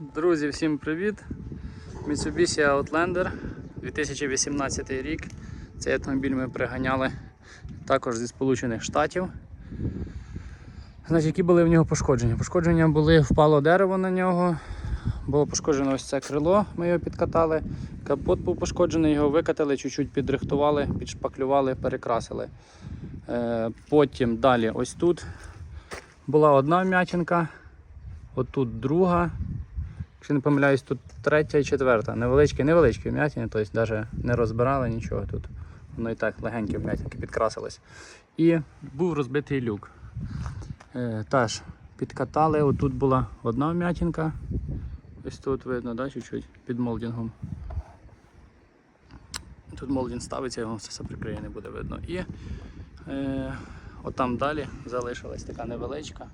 Друзі, всім привіт! Mitsubishi Outlander 2018 рік. Цей автомобіль ми приганяли також зі Сполучених Штатів. Значить, які були в нього пошкодження? Пошкодження були, впало дерево на нього, було пошкоджено ось це крило, ми його підкатали. Капот був пошкоджений, його викатали, чуть-чуть підрихтували, підшпаклювали, перекрасили. Е, Потім далі ось тут була одна вм'ятинка, отут друга. Якщо не помиляюсь, тут третя і четверта. Невеличкі, невеличкі вм'ятини, тобто навіть не розбирали нічого тут. Воно і так легенькі вм'ятинки підкрасились. І був розбитий люк. Е, теж підкатали, отут була одна вм'ятинка. Ось тут видно, да, чуть-чуть під молдингом. Тут молдинг ставиться, його все прикриє, не буде видно. І е, отам далі залишилась така невеличка.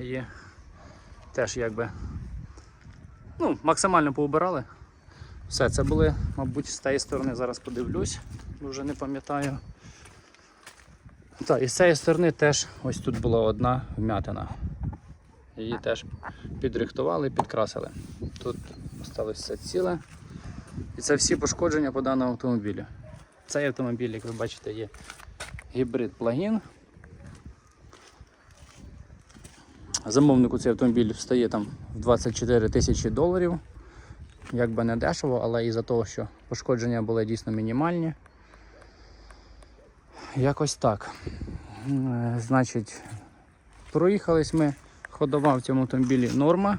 І теж якби ну, максимально поубирали. Все, це були, мабуть, з тієї сторони зараз подивлюсь, бо вже не пам'ятаю. Так, і з цієї сторони теж ось тут була одна вмятина. Її теж підрихтували, підкрасили. Тут осталось все ціле. І це всі пошкодження по даному автомобілю. Цей автомобіль, як ви бачите, є гібрид плагін. Замовнику цей автомобіль встає там в 24 тисячі доларів. Якби не дешево, але із-за того, що пошкодження були дійсно мінімальні. Якось так. Е, Значить, проїхались ми, ходова в цьому автомобілі норма.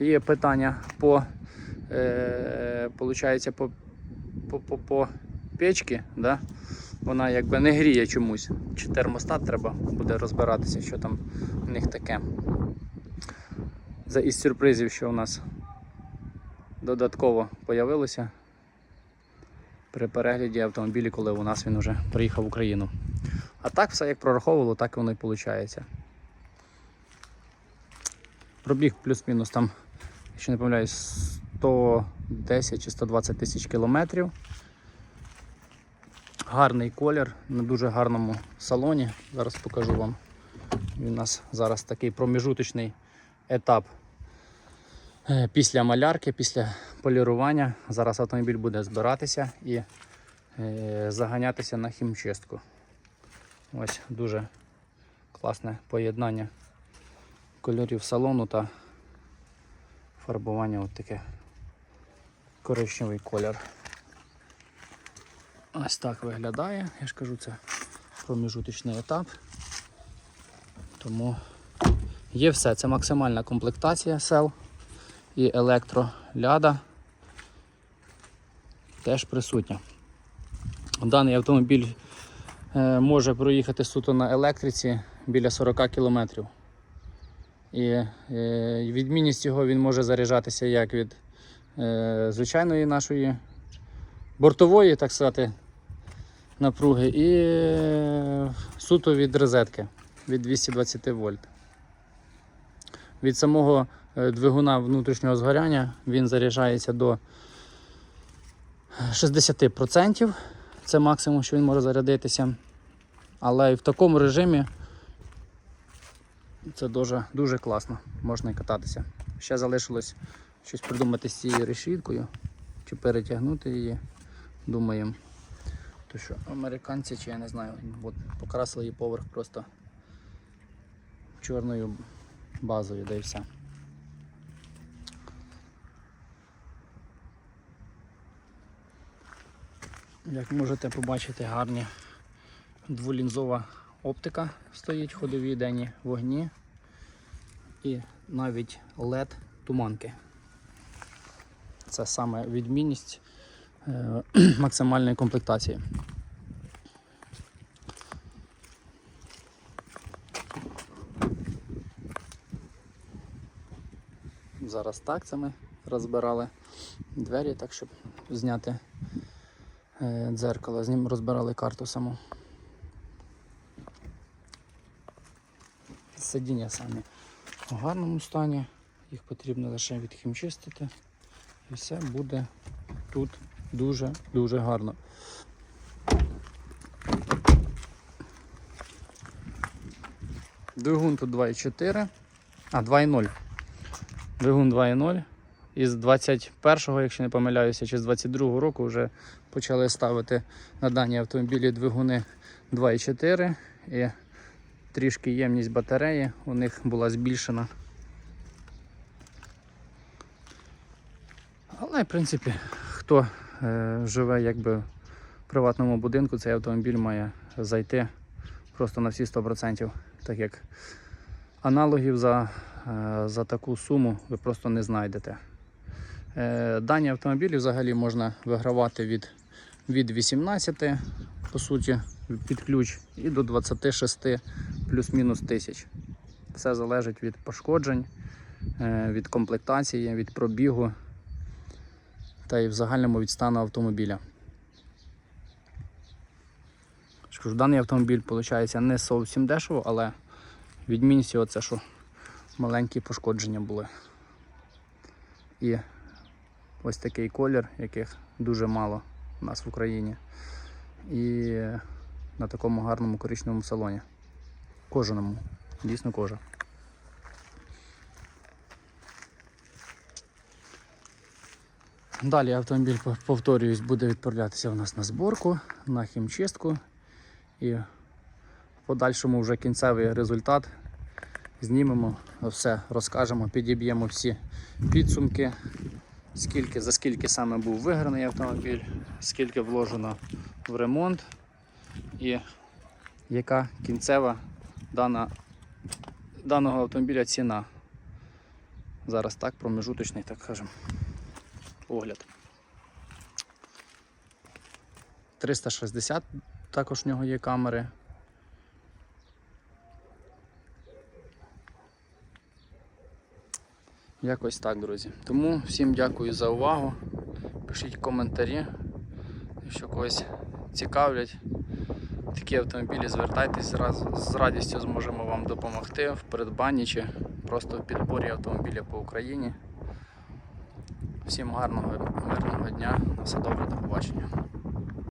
Є питання по, е, получається, по, по, по, по печці, да? Вона якби не гріє чомусь. Чи термостат треба буде розбиратися, що там у них таке. Це із сюрпризів, що у нас додатково появилося при перегляді автомобіля, коли у нас він вже приїхав в Україну. А так все як прораховувало, так воно і виходить. Пробіг плюс-мінус там, якщо не помиляюсь, 110 чи 120 тисяч кілометрів. Гарний колір на дуже гарному салоні. Зараз покажу вам. Він у нас зараз такий проміжуточний етап е, після малярки, після полірування. Зараз автомобіль буде збиратися і е, заганятися на хімчистку. Ось дуже класне поєднання кольорів салону та фарбування от таке коричневий колір. Ось так виглядає. Я ж кажу, це проміжуточний етап. Тому є все. Це максимальна комплектація сел і електроляда теж присутня. Даний автомобіль е, може проїхати суто на електриці біля 40 км. І е, відмінність його він може заряджатися як від е, звичайної нашої бортової, так сказати, напруги, і е, суто від розетки від 220 вольт. Від самого е, двигуна внутрішнього згоряння він заряджається до 60%. Це максимум, що він може зарядитися. Але і в такому режимі це дуже, дуже класно, можна і кататися. Ще залишилось щось придумати з цією решіткою, чи перетягнути її, думаємо. То що американці, чи я не знаю, от покрасили її поверх просто чорною базою, да і все. Як можете побачити, гарні дволінзова оптика стоїть, ходові денні вогні і навіть LED туманки. Це саме відмінність максимальної комплектації. Зараз так це ми розбирали двері, так щоб зняти е, дзеркало, з ним розбирали карту саму. Сидіння самі в гарному стані, їх потрібно лише відхімчистити і все буде тут дуже-дуже гарно. Двигун тут 2,4, а 2,0. Двигун 2.0. Із 21-го, якщо не помиляюся, чи з 22-го року вже почали ставити на дані автомобілі двигуни 2.4 і трішки ємність батареї у них була збільшена. Але, в принципі, хто живе якби в приватному будинку, цей автомобіль має зайти просто на всі 100%, так як аналогів за, е, за таку суму ви просто не знайдете. Е, Дані автомобілі взагалі можна вигравати від, від 18, по суті, під ключ, і до 26 плюс-мінус тисяч. Все залежить від пошкоджень, е, від комплектації, від пробігу та й в загальному від стану автомобіля. Скажу, даний автомобіль виходить не зовсім дешево, але відмінність його це, що маленькі пошкодження були. І ось такий колір, яких дуже мало у нас в Україні. І на такому гарному коричневому салоні. Кожаному. Дійсно кожа. Далі автомобіль, повторююсь, буде відправлятися у нас на зборку, на хімчистку. І в подальшому вже кінцевий результат знімемо, все розкажемо, підіб'ємо всі підсумки, скільки, за скільки саме був виграний автомобіль, скільки вложено в ремонт і яка кінцева дана, даного автомобіля ціна. Зараз так, промежуточний, так скажемо, огляд. 360 також в нього є камери. Якось так, друзі. Тому всім дякую за увагу. Пишіть коментарі, якщо когось цікавлять. Такі автомобілі звертайтесь, з радістю зможемо вам допомогти в придбанні чи просто в підборі автомобіля по Україні. Всім гарного мирного дня, на все добре, до побачення.